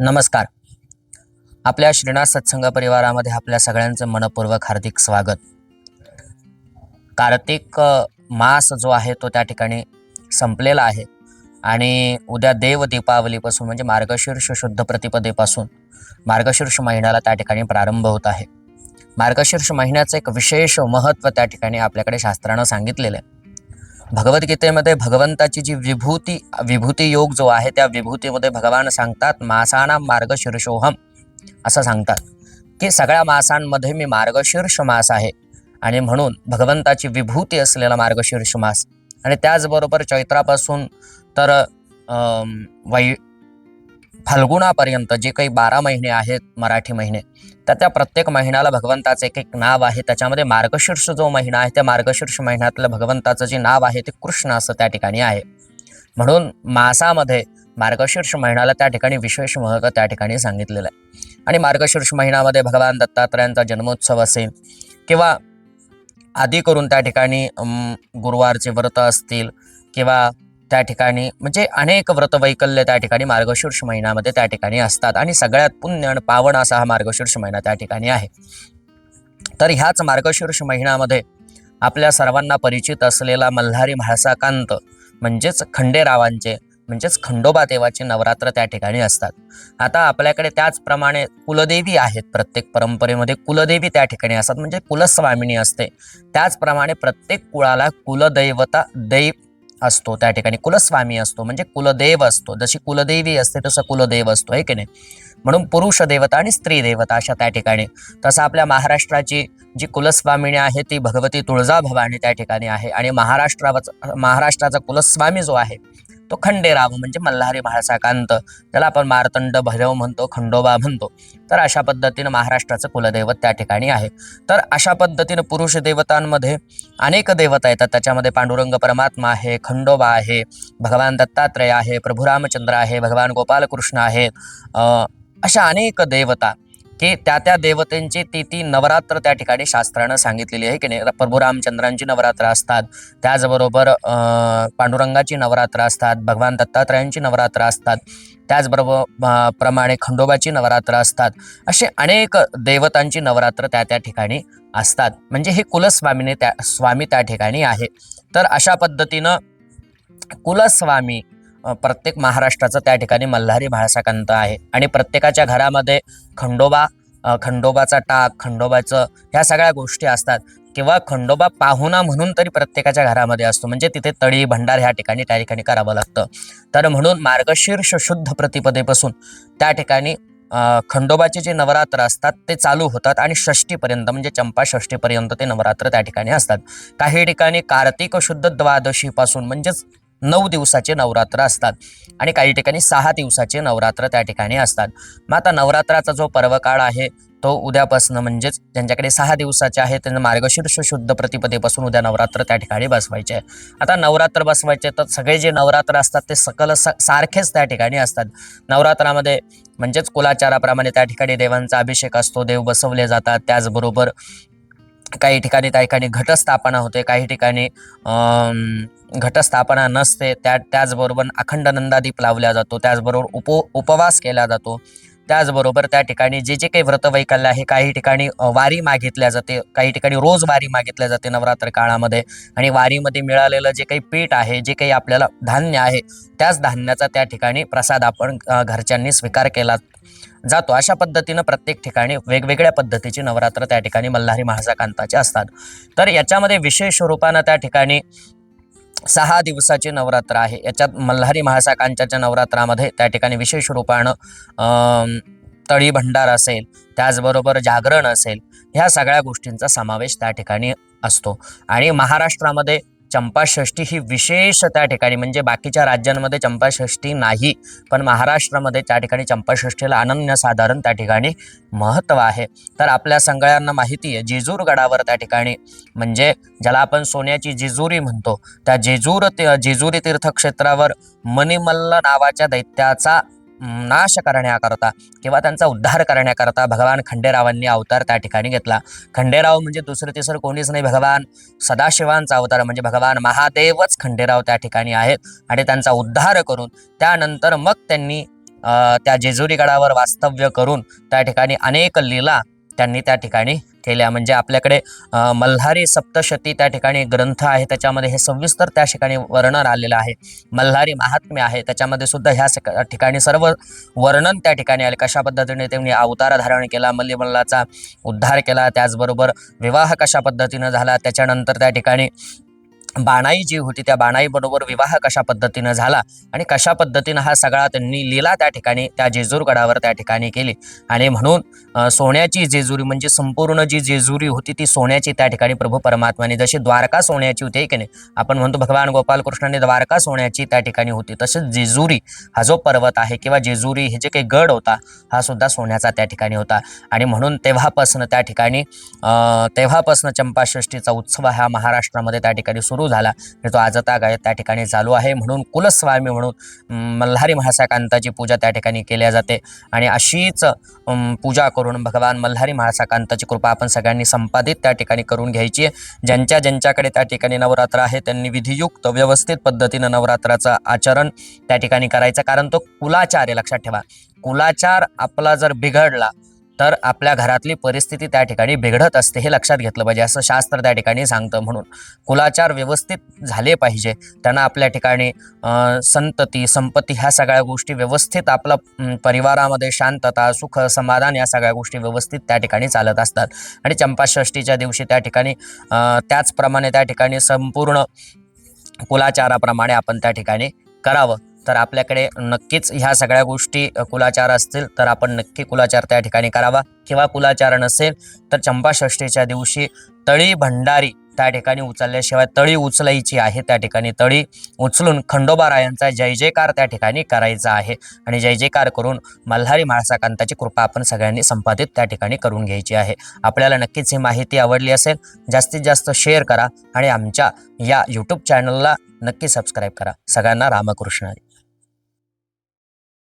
नमस्कार. आपल्या श्रीनाथ सत्संग परिवारामध्ये आपल्या सगळ्यांचं मनपूर्वक हार्दिक स्वागत. कार्तिक मास जो आहे तो त्या ठिकाणी संपलेला आहे आणि उद्या देव दीपावलीपासून म्हणजे मार्गशीर्ष शुद्ध प्रतिपदेपासून मार्गशीर्ष महिन्याला त्या ठिकाणी प्रारंभ होत आहे. मार्गशीर्ष महिन्याचं एक विशेष महत्त्व त्या ठिकाणी आपल्याकडे शास्त्रानं सांगितलेलं आहे. भगवद्गीतेमध्ये भगवंताची जी विभूती विभूती योग जो आहे त्या विभूतीमध्ये भगवान सांगतात मासाना मार्गशीर्षोहम असं सांगतात. की सगळ्या मासांमध्ये मी मार्गशीर्ष मास आहे. आणि म्हणून भगवंताची विभूती असलेला मार्गशीर्ष मास. आणि त्याचबरोबर चैत्रापासून तर वै फाल्गुनापर्यंत जे काही बारा महिने आहेत मराठी महिने तर त्या प्रत्येक महिन्याला भगवंताचं एक एक नाव आहे. त्याच्यामध्ये मार्गशीर्ष जो महिना आहे त्या मार्गशीर्ष महिन्यातलं भगवंताचं जे नाव आहे ते कृष्ण असं त्या ठिकाणी आहे. म्हणून मासामध्ये मार्गशीर्ष महिन्याला त्या ठिकाणी विशेष महत्त्व त्या ठिकाणी सांगितलेलं आहे. आणि मार्गशीर्ष महिन्यामध्ये भगवान दत्तात्रयांचा जन्मोत्सव असेल किंवा आधी करून त्या ठिकाणी गुरुवारचे व्रत असतील किंवा त्या ठिकाणी म्हणजे अनेक व्रतवैकल्य त्या ठिकाणी मार्गशीर्ष महिन्यामध्ये त्या ठिकाणी असतात आणि सगळ्यात पुण्य आणि पावन असा हा मार्गशीर्ष महिना त्या ठिकाणी आहे. तर ह्याच मार्गशीर्ष महिन्यामध्ये आपल्या सर्वांना परिचित असलेला मल्हारी म्हाळसाकांत म्हणजेच खंडेरावांचे म्हणजेच खंडोबा देवाचे नवरात्र त्या ठिकाणी असतात. आता आपल्याकडे त्याचप्रमाणे कुलदेवी आहेत प्रत्येक परंपरेमध्ये. कुलदेवी त्या ठिकाणी असतात म्हणजे कुलस्वामिनी असते. त्याचप्रमाणे प्रत्येक कुळाला कुलदैवता दैव असतो त्या ठिकाणी कुलस्वामी असतो म्हणजे कुलदेव असतो. जशी कुलदेवी असते तसं कुलदेव असतो आहे की नाही? म्हणून पुरुष देवता आणि स्त्री देवता अशा त्या ठिकाणी. तसं आपल्या महाराष्ट्राची जी कुलस्वामिनी आहे ती भगवती तुळजाभवानी त्या ठिकाणी आहे. आणि महाराष्ट्राचा महाराष्ट्राचा कुलस्वामी जो आहे तो खंडेराव म्हणजे मल्हारी म्हाळसाकांत त्याला आपण मार्तंड भैरव म्हणतो खंडोबा म्हणतो. तर अशा पद्धतीनं महाराष्ट्राचं कुलदैवत त्या ठिकाणी आहे. तर अशा पद्धतीनं पुरुष देवतांमध्ये अनेक देवता येतात. त्याच्यामध्ये पांडुरंग परमात्मा आहे खंडोबा आहे भगवान दत्तात्रय आहे प्रभू रामचंद्र आहे भगवान गोपालकृष्ण आहेत अशा अनेक देवता की त्या त्या देवतेंची ती ती नवरात्र त्या ठिकाणी शास्त्रानं सांगितलेली आहे की नाही. प्रभू रामचंद्रांची नवरात्र असतात. त्याचबरोबर पांडुरंगाची नवरात्र असतात. भगवान दत्तात्रयांची नवरात्र असतात. त्याचबरोबर प्रमाणे खंडोबाची नवरात्र असतात. असे अनेक देवतांची नवरात्र त्या त्या ठिकाणी असतात. म्हणजे हे कुलस्वामीने त्या स्वामी त्या ठिकाणी आहे. तर अशा पद्धतीनं कुलस्वामी प्रत्येक महाराष्ट्राचं त्या ठिकाणी मल्हारी भाळसाकांत आहे. आणि प्रत्येकाच्या घरामध्ये खंडोबा खंडोबाचा टाक खंडोबाचं ह्या सगळ्या गोष्टी असतात. किंवा खंडोबा पाहुणा म्हणून तरी प्रत्येकाच्या घरामध्ये असतो. म्हणजे तिथे तळी भंडार ह्या ठिकाणी त्या ठिकाणी करावं लागतं. तर म्हणून मार्गशीर्ष शुद्ध प्रतिपदेपासून त्या ठिकाणी खंडोबाचे जे नवरात्र असतात ते चालू होतात आणि षष्टीपर्यंत म्हणजे चंपा षष्टीपर्यंत ते नवरात्र त्या ठिकाणी असतात. काही ठिकाणी कार्तिक शुद्ध द्वादशीपासून म्हणजेच नऊ दिवसाचे नवरात्र असतात. आणि काही ठिकाणी सहा दिवसाचे नवरात्र त्या ठिकाणी असतात. मग आता नवरात्राचा जो पर्वकाळ आहे तो उद्यापासून म्हणजेच ज्यांच्याकडे सहा दिवसाचे आहे त्यांना मार्गशीर्ष शुद्ध प्रतिपदेपासून उद्या नवरात्र त्या ठिकाणी बसवायचे आहे. आता नवरात्र बसवायचे तर सगळे जे नवरात्र असतात ते सकल स सारखेच त्या ठिकाणी असतात. नवरात्रामध्ये म्हणजेच कुलाचाराप्रमाणे त्या ठिकाणी देवांचा अभिषेक असतो देव बसवले जातात. त्याचबरोबर काही ठिकाणी त्या ठिकाणी घटस्थापना होते काही ठिकाणी घटस्थापना नसते त्या त्याचबरोबर अखंड नंदादीप लावला जातो त्याचबरोबर उप उपवास केला जातो त्याचबरोबर त्या ठिकाणी जे जे काही व्रतवैकल्य आहे काही ठिकाणी वारी मागितल्या जाते काही ठिकाणी रोज वारी मागितल्या जाते नवरात्र काळामध्ये आणि वारीमध्ये मिळालेलं जे काही पीठ आहे जे काही आपल्याला धान्य आहे त्याच धान्याचा त्या ठिकाणी प्रसाद आपण घरच्यांनी स्वीकार केला. जातो. अशा पद्धतीनं प्रत्येक ठिकाणी वेगवेगळ्या पद्धतीची नवरात्र त्या ठिकाणी मल्हारी महासाकांताचे असतात. तर याच्यामध्ये विशेष रूपानं त्या ठिकाणी सहा दिवसाचे नवरात्र आहे. याच्यात मल्हारी महासाकांच्या नवरात्रामध्ये त्या ठिकाणी विशेष रूपानं तळी भंडार असेल त्याचबरोबर जागरण असेल ह्या सगळ्या गोष्टींचा समावेश त्या ठिकाणी असतो. आणि महाराष्ट्रामध्ये चंपाषष्ठी ही विशेष त्या ठिकाणी म्हणजे बाकीच्या राज्यांमध्ये चंपाषष्ठी नाही पण महाराष्ट्रामध्ये त्या ठिकाणी चंपाषष्ठीला अनन्यसाधारण त्या ठिकाणी महत्त्व आहे. तर आपल्या सगळ्यांना माहिती आहे जेजूर गडावर त्या ठिकाणी म्हणजे ज्याला आपण सोन्याची जेजुरी म्हणतो त्या जेजूर ते- जेजुरी तीर्थक्षेत्रावर मणिमल्ल नावाच्या दैत्याचा नाश करण्याकरता किंवा त्यांचा उद्धार करण्याकरता भगवान खंडेरावांनी अवतार त्या ठिकाणी घेतला. खंडेराव म्हणजे दुसरं तिसरं कोणीच नाही. भगवान सदाशिवांचा अवतार म्हणजे भगवान महादेवच खंडेराव त्या ठिकाणी आहेत आणि त्यांचा उद्धार करून त्यानंतर मग त्यांनी त्या जेजुरी गडावर वास्तव्य करून त्या ठिकाणी अनेक लीला त्यांनी त्या ठिकाणी केल्या म्हणजे आपल्याकडे मल्हारी सप्तशती त्या ठिकाणी ग्रंथ आहे. त्याच्यामध्ये हे सविस्तर त्या ठिकाणी वर्णन आलेलं आहे. मल्हारी महात्म्य आहे. त्याच्यामध्ये सुद्धा ह्या ठिकाणी सर्व वर्णन त्या ठिकाणी आले. कशा पद्धतीने त्यांनी अवतार धारण केला मल्लीमल्लाचा उद्धार केला त्याचबरोबर विवाह कशा पद्धतीनं झाला त्याच्यानंतर त्या ठिकाणी बाणाई जी होती त्या बाणाईबरोबर विवाह कशा पद्धतीनं झाला आणि कशा पद्धतीनं हा सगळा त्यांनी लीला त्या ठिकाणी त्या जेजूरगडावर त्या ठिकाणी केली. आणि म्हणून सोन्याची जेजुरी म्हणजे संपूर्ण जी जेजुरी होती ती सोन्याची त्या ठिकाणी प्रभू परमात्माने जशी द्वारका सोन्याची होती की नाही? आपण म्हणतो भगवान गोपालकृष्णाने द्वारका सोन्याची त्या ठिकाणी होती तसेच जेजुरी हा जो पर्वत आहे किंवा जेजुरी हे जे काही गड होता हा सुद्धा सोन्याचा त्या ठिकाणी होता. आणि म्हणून तेव्हापासून त्या ठिकाणी तेव्हापासून चंपाषष्ठीचा उत्सव हा महाराष्ट्रामध्ये त्या ठिकाणी सुरू झाला. तो आजता गायत त्या ठिकाणी चालू आहे म्हणून कुलस्वामी म्हणून मल्हारी महासाकांताची पूजा त्या ठिकाणी केल्या जाते. आणि अशीच पूजा करून भगवान मल्हारी महासाकांताची कृपा आपण सगळ्यांनी संपादित त्या ठिकाणी करून घ्यायची आहे. ज्यांच्या ज्यांच्याकडे त्या ठिकाणी नवरात्र आहे त्यांनी विधियुक्त व्यवस्थित पद्धतीनं नवरात्राचं आचरण त्या ठिकाणी करायचं. कारण तो कुलाचार आहे लक्षात ठेवा. कुलाचार आपला जर बिघडला तर आपल्या घरातली परिस्थिती त्या ठिकाणी बिघडत असते हे लक्षात घेतलं पाहिजे असं शास्त्र त्या ठिकाणी सांगतं म्हणून. कुलाचार व्यवस्थित झाले पाहिजे त्यांना आपल्या ठिकाणी संतती संपत्ती ह्या सगळ्या गोष्टी व्यवस्थित आपलं परिवारामध्ये शांतता सुख समाधान या सगळ्या गोष्टी व्यवस्थित त्या ठिकाणी चालत असतात. आणि चंपाषष्टीच्या दिवशी त्या ठिकाणी त्याचप्रमाणे त्या ठिकाणी संपूर्ण कुलाचाराप्रमाणे आपण त्या ठिकाणी करावं. तर आपल्याकडे नक्कीच ह्या सगळ्या गोष्टी कुलाचार असतील तर आपण नक्की कुलाचार त्या ठिकाणी करावा. किंवा कुलाचार नसेल तर चंपाषष्टीच्या दिवशी तळी भंडारी त्या ठिकाणी उचलल्याशिवाय तळी उचलायची आहे. त्या ठिकाणी तळी उचलून खंडोबारायांचा जय जयकार त्या ठिकाणी करायचा आहे. आणि जय जयकार करून मल्हारी महासाकांताची कृपा आपण सगळ्यांनी संपादित त्या ठिकाणी करून घ्यायची आहे. आपल्याला नक्कीच ही माहिती आवडली असेल जास्तीत जास्त शेअर करा आणि आमच्या या यूट्यूब चॅनलला नक्की सबस्क्राईब करा. सगळ्यांना रामकृष्ण